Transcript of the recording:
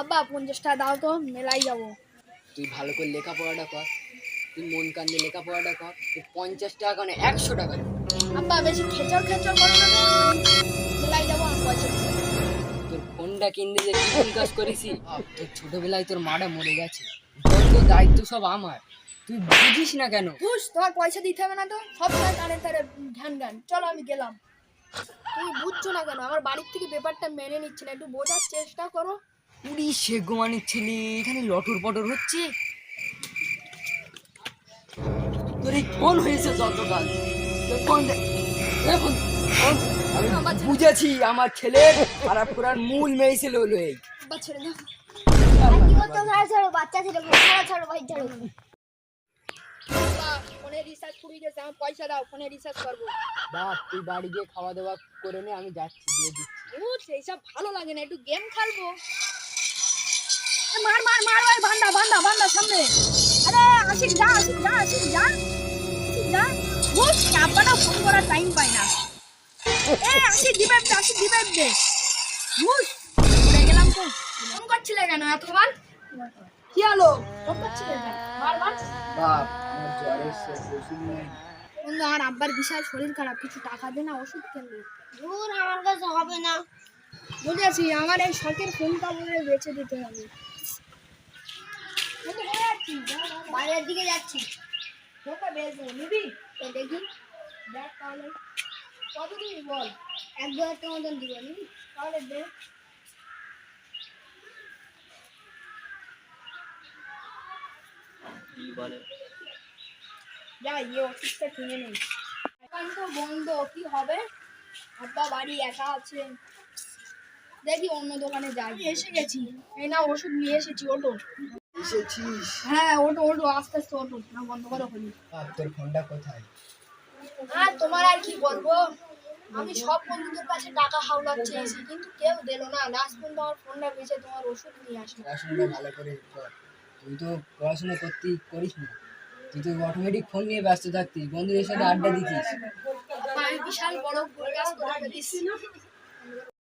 আব্বা পঞ্চাশ টাকা দাও তো মেলাই যাব। তুই ভালো করে লেখাপড়াটা কর তুই মন কান দিয়ে লেখাপড়াটা কর তুই পঞ্চাশ টাকা কেন একশো টাকা। আব্বা বেশি খেচর খেচর করো না মেলাই যাব আমি পয়সা তোর ফোনটা কিনতে যে কি কাজ করেছি তোর ছোটবেলায় তোর মাটা মরে গেছে। যত দায়িত্ব সব আমার। তুই বুঝিস না কেন? বুঝ তোমার পয়সা দিতে হবে না তো। সব সময় কানে তারে ধ্যান ধ্যান চলো আমি গেলাম। তুমি বুঝছ না কেন? আমার বাড়ির থেকে ব্যাপারটা মেনে নিচ্ছে না। একটু বোঝার চেষ্টা করো। ছেলে এখানে লটর পটর হচ্ছে। তোর এই ফোন হয়েছে যতকাল। বুঝেছি আমার ছেলে খারাপ করার মূল মেয়ে ছিল হলো এই। বাচ্চা ছেলে ফোনে রিচার্জ গেছে আমার পয়সা দাও ফোনে রিচার্জ করব। বাপ তুই বাড়ি গিয়ে খাওয়া দাওয়া করে নে আমি যাচ্ছি দিয়ে দিচ্ছি। বুঝ এইসব ভালো লাগে না একটু গেম খেলব। মার মার মার ভাই ভান্ডা ভান্ডা ভান্ডা সামনে। আরে আশিক যা আশিক যা আশিক যা। আশিক যা। বুঝ আব্বাটা ফোন করার টাইম পায় না। এ আশিক দিবে আশিক দিবে দে। বুঝ পড়ে গেলাম তো। ফোন করছিলে কেন এতবার? কি হলো? ফোন করছিলে কেন? বারবার? বাপ আমার জ্বর এসছে ওষুধ নেই। বন্ধু আমার আব্বার বিশাল শরীর খারাপ কিছু টাকা দে না ওষুধ কিনবে দূর আমার কাছে হবে না। বুঝেছি আমার এই শখের ফোনটা বলে বেঁচে দিতে হবে। বাইরের দিকে যাচ্ছি। নিবি? দেখি। দেখ তাহলে। কত দিবি বল? এক দু হাজার টাকা মতন দিব নিবি? তাহলে দে। যা ইয়ে ওষুধটা কিনে নেই এখন তো বন্ধ কি হবে? আব্বা বাড়ি একা আছে দেখি অন্য দোকানে যাই। এসে গেছি। এই না ওষুধ নিয়ে এসেছি ওটো এসেছিস? হ্যাঁ ওটো ওটো আস্তে আস্তে ওটো না বন্ধ করো হলি বাপ তোর ফোনটা কোথায়? আর তোমার আর কি বলব? আমি সব বন্ধুদের কাছে টাকা হাওলাত চেয়েছি কিন্তু কেউ দিল না। লাস্ট পর্যন্ত আমার ফোনটা বেঁচে তোমার ওষুধ নিয়ে আসলো পড়াশোনাটা ভালো করে কর। তুই তো পড়াশোনা করতে করিস না। তুই তো অটোমেটিক ফোন নিয়ে ব্যস্ত থাকতিস। বন্ধুদের সাথে আড্ডা দিতিস। আমি বিশাল বড় ভুল কাজ করে